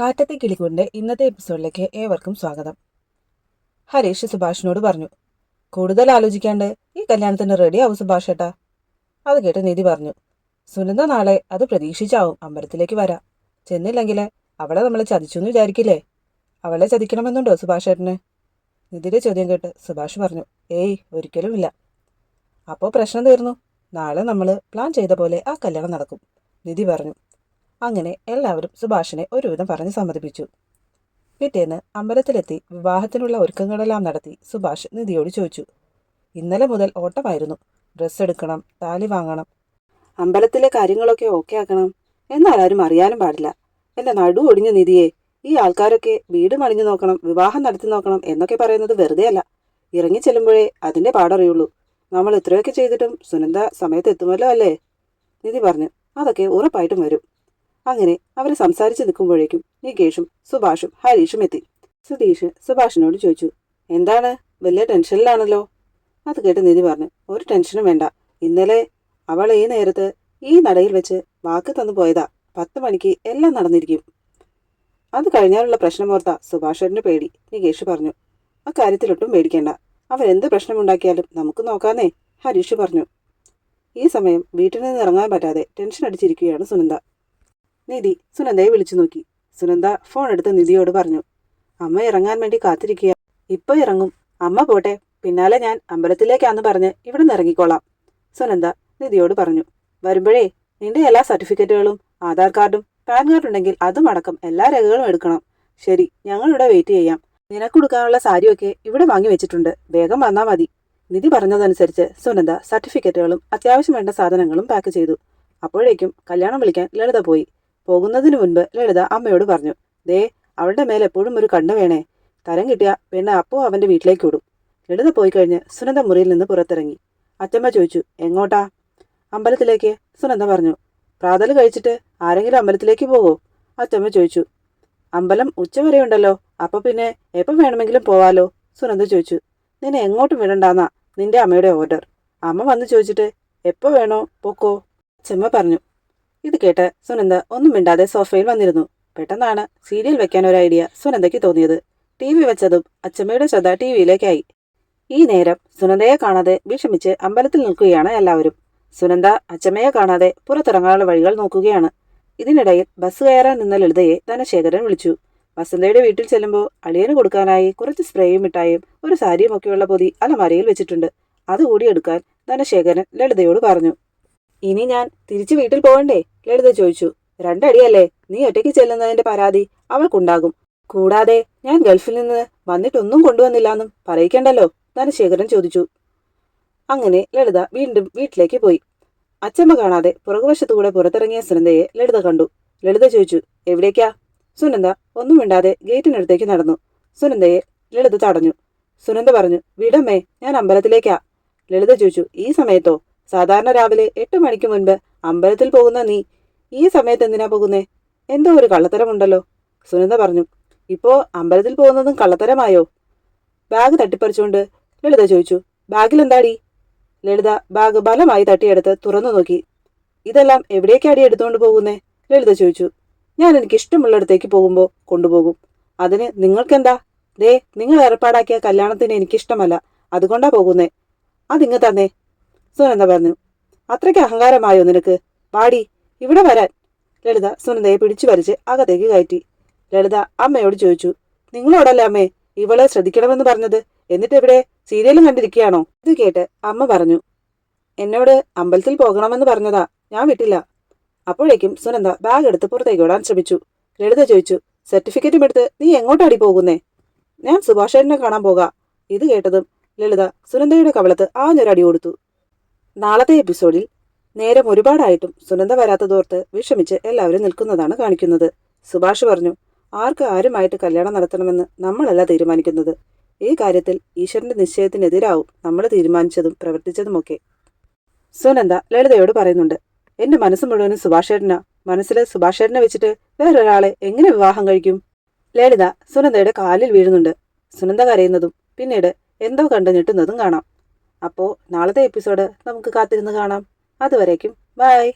കാറ്റത്തെ കിളികൊണ്ട് ഇന്നത്തെ എപ്പിസോഡിലേക്ക് ഏവർക്കും സ്വാഗതം. ഹരീഷ് സുഭാഷിനോട് പറഞ്ഞു കൂടുതൽ ആലോചിക്കാണ്ട് ഈ കല്യാണത്തിന് റെഡി ആവും സുഭാഷ് ഏട്ടാ. അത് കേട്ട് നിധി പറഞ്ഞു സുനന്ദ നാളെ അത് പ്രതീക്ഷിച്ചാവും അമ്പലത്തിലേക്ക് വരാം ചെന്നില്ലെങ്കിൽ അവളെ നമ്മൾ ചതിച്ചു എന്ന് വിചാരിക്കില്ലേ? അവളെ ചതിക്കണമെന്നുണ്ടോ സുഭാഷ് ഏട്ടന്? നിധിയുടെ ചോദ്യം കേട്ട് സുഭാഷ് പറഞ്ഞു ഏയ് ഒരിക്കലും ഇല്ല അപ്പോൾ പ്രശ്നം തീർന്നു. നാളെ നമ്മൾ പ്ലാൻ ചെയ്ത പോലെ ആ കല്യാണം നടക്കും നിധി പറഞ്ഞു. അങ്ങനെ എല്ലാവരും സുഭാഷിനെ ഒരുവിധം പറഞ്ഞ് സമ്മതിപ്പിച്ചു. പിറ്റേന്ന് അമ്പലത്തിലെത്തി വിവാഹത്തിനുള്ള ഒരുക്കങ്ങളെല്ലാം നടത്തി സുഭാഷ് നിധിയോട് ചോദിച്ചു. ഇന്നലെ മുതൽ ഓട്ടമായിരുന്നു. ഡ്രസ്സ് എടുക്കണം താലി വാങ്ങണം അമ്പലത്തിലെ കാര്യങ്ങളൊക്കെ ഓക്കെ ആക്കണം എന്നാലും അറിയാനും പാടില്ല. എന്റെ നടു ഒടിഞ്ഞ നിധിയെ ഈ ആൾക്കാരൊക്കെ വീട് മണിഞ്ഞു നോക്കണം വിവാഹം നടത്തി നോക്കണം എന്നൊക്കെ പറയുന്നത് വെറുതെ അല്ല. ഇറങ്ങി ചെല്ലുമ്പോഴേ അതിന്റെ പാടറിയുള്ളൂ. നമ്മൾ ഇത്രയൊക്കെ ചെയ്തിട്ടും സുനന്ദ സമയത്ത് എത്തുമല്ലോ അല്ലേ? നിധി പറഞ്ഞു. അതൊക്കെ ഉറപ്പായിട്ടും വരും. അങ്ങനെ അവർ സംസാരിച്ചു നിൽക്കുമ്പോഴേക്കും നികേഷും സുഭാഷും ഹരീഷും എത്തി. സുധീഷ് സുഭാഷിനോട് ചോദിച്ചു എന്താണ്? വലിയ ടെൻഷനിലാണല്ലോ? അത് കേട്ട് നിധി പറഞ്ഞു ഒരു ടെൻഷനും വേണ്ട. ഇന്നലെ അവൾ ഈ നേരത്ത് ഈ നടയിൽ വെച്ച് വാക്ക് തന്നു പോയതാ. പത്ത് മണിക്ക് എല്ലാം നടന്നിരിക്കും. അത് കഴിഞ്ഞാലുള്ള പ്രശ്നമോർത്ത സുഭാഷേട്ടന് പേടി. നികേഷ് പറഞ്ഞു അക്കാര്യത്തിലൊട്ടും പേടിക്കേണ്ട. അവരെന്ത് പ്രശ്നമുണ്ടാക്കിയാലും നമുക്ക് നോക്കാന്നേ. ഹരീഷ് പറഞ്ഞു ഈ സമയം വീട്ടിൽ നിന്ന് ഇറങ്ങാൻ പറ്റാതെ ടെൻഷൻ അടിച്ചിരിക്കുകയാണ് സുനന്ദ. നിധി സുനന്ദയെ വിളിച്ചു നോക്കി. സുനന്ദ ഫോൺ എടുത്ത് നിധിയോട് പറഞ്ഞു അമ്മ ഇറങ്ങാൻ വേണ്ടി കാത്തിരിക്കുക ഇപ്പൊ ഇറങ്ങും. അമ്മ പോട്ടെ. പിന്നാലെ ഞാൻ അമ്പലത്തിലേക്കാന്ന് പറഞ്ഞ് ഇവിടെ നിന്ന് ഇറങ്ങിക്കോളാം. സുനന്ദ നിധിയോട് പറഞ്ഞു വരുമ്പോഴേ നിന്റെ എല്ലാ സർട്ടിഫിക്കറ്റുകളും ആധാർ കാർഡും പാൻ കാർഡ് ഉണ്ടെങ്കിൽ അതും അടക്കം എല്ലാ രേഖകളും എടുക്കണം. ശരി ഞങ്ങൾ ഇവിടെ വെയിറ്റ് ചെയ്യാം. നിനക്ക് കൊടുക്കാനുള്ള സാരിയൊക്കെ ഇവിടെ വാങ്ങി വെച്ചിട്ടുണ്ട്. വേഗം വന്നാൽ മതി. നിധി പറഞ്ഞതനുസരിച്ച് സുനന്ദ സർട്ടിഫിക്കറ്റുകളും അത്യാവശ്യം വേണ്ട സാധനങ്ങളും പാക്ക് ചെയ്തു. അപ്പോഴേക്കും കല്യാണം വിളിക്കാൻ ലളിത പോയി. പോകുന്നതിനു മുൻപ് ലളിത അമ്മയോട് പറഞ്ഞു ദേ അവളുടെ മേലെ എപ്പോഴും ഒരു കണ്ണ് വേണേ. തരം കിട്ടിയ പെണ്ണ് അപ്പോ അവന്റെ വീട്ടിലേക്ക് വിടും ലളിത പോയി കഴിഞ്ഞ് സുനന്ദ മുറിയിൽ നിന്ന് പുറത്തിറങ്ങി. അച്ചമ്മ ചോദിച്ചു എങ്ങോട്ടാ? അമ്പലത്തിലേക്ക് സുനന്ദ പറഞ്ഞു. പ്രാതൽ കഴിച്ചിട്ട് ആരെങ്കിലും അമ്പലത്തിലേക്ക് പോകോ അച്ചമ്മ ചോദിച്ചു. അമ്പലം ഉച്ചവരെ ഉണ്ടല്ലോ അപ്പൊ പിന്നെ എപ്പം വേണമെങ്കിലും പോവാലോ? സുനന്ദ ചോദിച്ചു. നിന്നെ എങ്ങോട്ടും വിടണ്ടാന്നാ നിന്റെ അമ്മയുടെ ഓർഡർ. അമ്മ വന്ന് ചോദിച്ചിട്ട് എപ്പോ വേണോ പൊക്കോ? അച്ചമ്മ പറഞ്ഞു. ഇത് കേട്ട് സുനന്ദ ഒന്നും മിണ്ടാതെ സോഫയിൽ വന്നിരുന്നു. പെട്ടെന്നാണ് സീരിയൽ വെക്കാൻ ഒരു ഐഡിയ സുനന്ദയ്ക്ക് തോന്നിയത്. ടി വി വെച്ചതും അച്ചമ്മയുടെ ശ്രദ്ധ ടി വിയിലേക്കായി. ഈ നേരം സുനന്ദയെ കാണാതെ വിഷമിച്ച് അമ്പലത്തിൽ നിൽക്കുകയാണ് എല്ലാവരും. സുനന്ദ അച്ചമ്മയെ കാണാതെ പുറത്തിറങ്ങാനുള്ള വഴികൾ നോക്കുകയാണ്. ഇതിനിടയിൽ ബസ് കയറാൻ നിന്ന ലളിതയെ ധനശേഖരൻ വിളിച്ചു. വസന്തയുടെ വീട്ടിൽ ചെല്ലുമ്പോൾ അളിയന് കൊടുക്കാനായി കുറച്ച് സ്പ്രേയും മിഠായും ഒരു സാരിയും ഒക്കെയുള്ള പൊതി അലമാരയിൽ വെച്ചിട്ടുണ്ട്. അതുകൂടി എടുക്കാൻ ധനശേഖരൻ ലളിതയോട് പറഞ്ഞു. ഇനി ഞാൻ തിരിച്ചു വീട്ടിൽ പോകണ്ടേ? ലളിത ചോദിച്ചു. രണ്ടടിയല്ലേ? നീ ഒറ്റയ്ക്ക് ചെല്ലുന്നതിന്റെ പരാതി അവൾക്കുണ്ടാകും. കൂടാതെ ഞാൻ ഗൾഫിൽ നിന്ന് വന്നിട്ടൊന്നും കൊണ്ടുവന്നില്ലാന്നും പറയിക്കണ്ടല്ലോ? ധനശേഖരൻ ചോദിച്ചു. അങ്ങനെ ലളിത വീണ്ടും വീട്ടിലേക്ക് പോയി. അച്ചമ്മ കാണാതെ പുറകുവശത്തുകൂടെ പുറത്തിറങ്ങിയ സുനന്ദയെ ലളിത കണ്ടു. ലളിത ചോദിച്ചു എവിടേക്കാ? സുനന്ദ ഒന്നും മിണ്ടാതെ ഗേറ്റിനടുത്തേക്ക് നടന്നു. സുനന്ദയെ ലളിത തടഞ്ഞു. സുനന്ദ പറഞ്ഞു വിടമ്മേ ഞാൻ അമ്പലത്തിലേക്കാ. ലളിത ചോദിച്ചു ഈ സമയത്തോ? സാധാരണ രാവിലെ എട്ട് മണിക്ക് മുൻപ് അമ്പലത്തിൽ പോകുന്ന നീ ഈ സമയത്ത് എന്തിനാ പോകുന്നേ? എന്തോ ഒരു കള്ളത്തരമുണ്ടല്ലോ. സുനന്ദ പറഞ്ഞു. ഇപ്പോ അമ്പലത്തിൽ പോകുന്നതും കള്ളത്തരമായോ? ബാഗ് തട്ടിപ്പറിച്ചുകൊണ്ട് ലളിത ചോദിച്ചു. ബാഗിൽ എന്താടി? ലളിത ബാഗ് ബലമായി തട്ടിയെടുത്ത് തുറന്നു നോക്കി. ഇതെല്ലാം എവിടേക്കാടി എടുത്തുകൊണ്ട് പോകുന്നേ? ലളിത ചോദിച്ചു. ഞാൻ എനിക്ക് ഇഷ്ടമുള്ളിടത്തേക്ക് പോകുമ്പോൾ കൊണ്ടുപോകും. അതിന് നിങ്ങൾക്കെന്താ? ദേ നിങ്ങൾ ഏർപ്പാടാക്കിയ കല്യാണത്തിന് എനിക്കിഷ്ടമല്ല. അതുകൊണ്ടാ പോകുന്നേ? അതിങ്ങ് തന്നേ. സുനന്ദ പറഞ്ഞു. അത്രയ്ക്ക് അഹങ്കാരമായോ നിനക്ക്? വാടി ഇവിടെ വരാൻ. ലളിത സുനന്ദയെ പിടിച്ചു വലിച്ച് അകത്തേക്ക് കയറ്റി. ലളിത അമ്മയോട് ചോദിച്ചു നിങ്ങളോടല്ലേ അമ്മേ ഇവളെ ശ്രദ്ധിക്കണമെന്ന് പറഞ്ഞത്? എന്നിട്ട് ഇവിടെ സീരിയലും കണ്ടിരിക്കുകയാണോ? ഇത് കേട്ട് അമ്മ പറഞ്ഞു എന്നോട് അമ്പലത്തിൽ പോകണമെന്ന് പറഞ്ഞതാ. ഞാൻ വിട്ടില്ല. അപ്പോഴേക്കും സുനന്ദ ബാഗ് എടുത്ത് പുറത്തേക്ക് ഓടാൻ ശ്രമിച്ചു. ലളിത ചോദിച്ചു സർട്ടിഫിക്കറ്റും എടുത്ത് നീ എങ്ങോട്ടാടി പോകുന്നേ? ഞാൻ സുഭാഷേട്ടനെ കാണാൻ പോകാം. ഇത് കേട്ടതും ലളിത സുനന്ദയുടെ കവളത്ത് ആഞ്ഞൊരടി കൊടുത്തു. നാളത്തെ എപ്പിസോഡിൽ നേരം ഒരുപാടായിട്ടും സുനന്ദ വരാത്തതോർത്ത് വിഷമിച്ച് എല്ലാവരും നിൽക്കുന്നതാണ് കാണിക്കുന്നത്. സുഭാഷ് പറഞ്ഞു ആർക്ക് ആരുമായിട്ട് കല്യാണം നടത്തണമെന്ന് നമ്മളല്ല തീരുമാനിക്കുന്നത്. ഈ കാര്യത്തിൽ ഈശ്വരന്റെ നിശ്ചയത്തിനെതിരാവും നമ്മൾ തീരുമാനിച്ചതും പ്രവർത്തിച്ചതുമൊക്കെ. സുനന്ദ ലളിതയോട് പറയുന്നുണ്ട് എന്റെ മനസ്സ് മുഴുവനും സുഭാഷേട്ടനാ. മനസ്സിൽ സുഭാഷേട്ടനെ വെച്ചിട്ട് വേറൊരാളെ എങ്ങനെ വിവാഹം കഴിക്കും? ലളിത സുനന്ദയുടെ കാലിൽ വീഴുന്നുണ്ട്. സുനന്ദ കരയുന്നതും പിന്നീട് എന്തോ കണ്ടു ഞെട്ടുന്നതും കാണാം. അപ്പോൾ നാളത്തെ എപ്പിസോഡ് നമുക്ക് കാത്തിരുന്ന് കാണാം. അതുവരേക്കും ബൈ